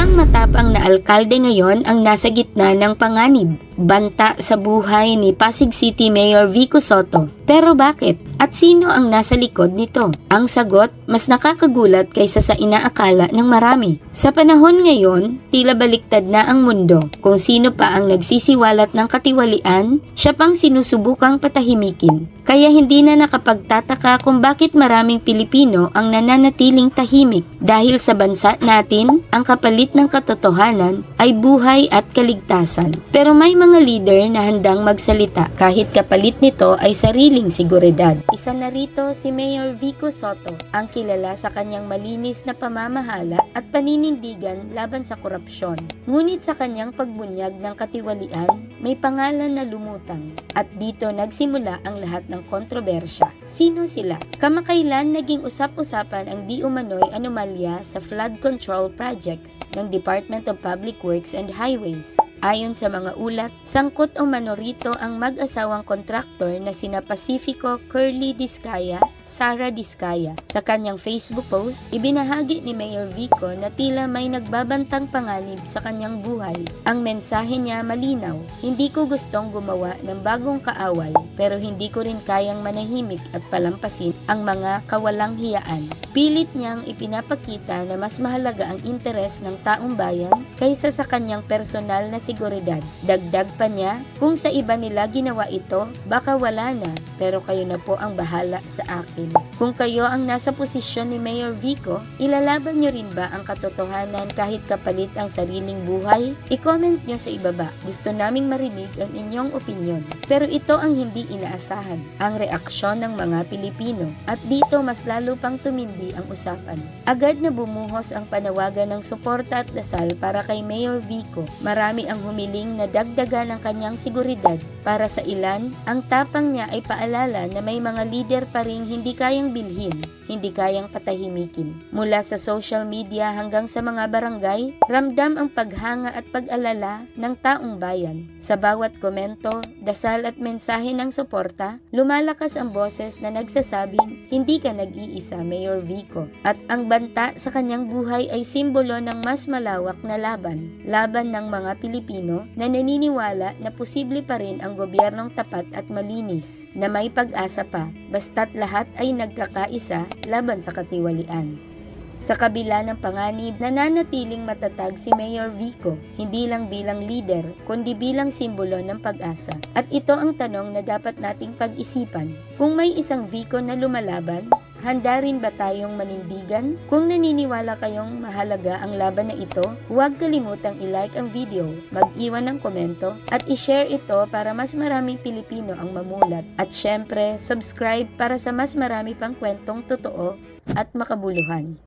Isang matapang na alkalde ngayon ang nasa gitna ng panganib, banta sa buhay ni Pasig City Mayor Vico Soto. Pero bakit? At sino ang nasa likod nito? Ang sagot, mas nakakagulat kaysa sa inaakala ng marami. Sa panahon ngayon, tila baliktad na ang mundo. Kung sino pa ang nagsisiwalat ng katiwalian, siya pang sinusubukang patahimikin. Kaya hindi na nakapagtataka kung bakit maraming Pilipino ang nananatiling tahimik dahil sa bansa natin, ang kapalit ng katotohanan ay buhay at kaligtasan. Pero may mga leader na handang magsalita kahit kapalit nito ay sariling seguridad. Isa na rito si Mayor Vico Soto, ang kilala sa kanyang malinis na pamamahala at paninindigan laban sa korupsyon. Ngunit sa kanyang pagbunyag ng katiwalian, may pangalan na lumutang. At dito nagsimula ang lahat ng kontrobersya. Sino sila? Kamakailan naging usap-usapan ang di umano'y anomalya sa flood control projects ng Department of Public Works and Highways. Ayon sa mga ulat, sangkot o manorito ang mag-asawang kontraktor na sina Pacifico Curly Discaya, Sara Discaya. Sa kanyang Facebook post, ibinahagi ni Mayor Vico na tila may nagbabantang panganib sa kanyang buhay. Ang mensahe niya malinaw, hindi ko gustong gumawa ng bagong kaaway, pero hindi ko rin kayang manahimik at palampasin ang mga kawalang hiyaan. Pilit niyang ipinapakita na mas mahalaga ang interes ng taong bayan kaysa sa kanyang personal na seguridad. Dagdag pa niya, kung sa iba nila ginawa ito, baka wala na, pero kayo na po ang bahala sa akin. Kung kayo ang nasa posisyon ni Mayor Vico, ilalaban niyo rin ba ang katotohanan kahit kapalit ang sariling buhay? I-comment niyo sa ibaba. Gusto naming marinig ang inyong opinion. Pero ito ang hindi inaasahan, ang reaksyon ng mga Pilipino. At dito mas lalo pang tumindi ang usapan. Agad na bumuhos ang panawagan ng suporta at dasal para kay Mayor Vico. Marami ang humiling na dagdagan ang kanyang seguridad. Para sa ilan, ang tapang niya ay paalala na may mga leader pa rin hindi kayang bilhin, hindi kayang patahimikin. Mula sa social media hanggang sa mga barangay, ramdam ang paghanga at pag-alala ng taong bayan. Sa bawat komento, dasal at mensahe ng suporta, lumalakas ang boses na nagsasabing, hindi ka nag-iisa, Mayor Vico. At ang banta sa kanyang buhay ay simbolo ng mas malawak na laban. Laban ng mga Pilipino na naniniwala na posible pa rin ang gobyernong tapat at malinis, na may pag-asa pa, basta't lahat ay nagkakaisa laban sa katiwalian. Sa kabila ng panganib, nananatiling matatag si Mayor Vico, hindi lang bilang leader, kundi bilang simbolo ng pag-asa. At ito ang tanong na dapat nating pag-isipan. Kung may isang Vico na lumalaban, handa rin ba tayong manindigan? Kung naniniwala kayong mahalaga ang laban na ito, huwag kalimutang i-like ang video, mag-iwan ng komento, at i-share ito para mas maraming Pilipino ang mamulat. At syempre, subscribe para sa mas marami pang kwentong totoo at makabuluhan.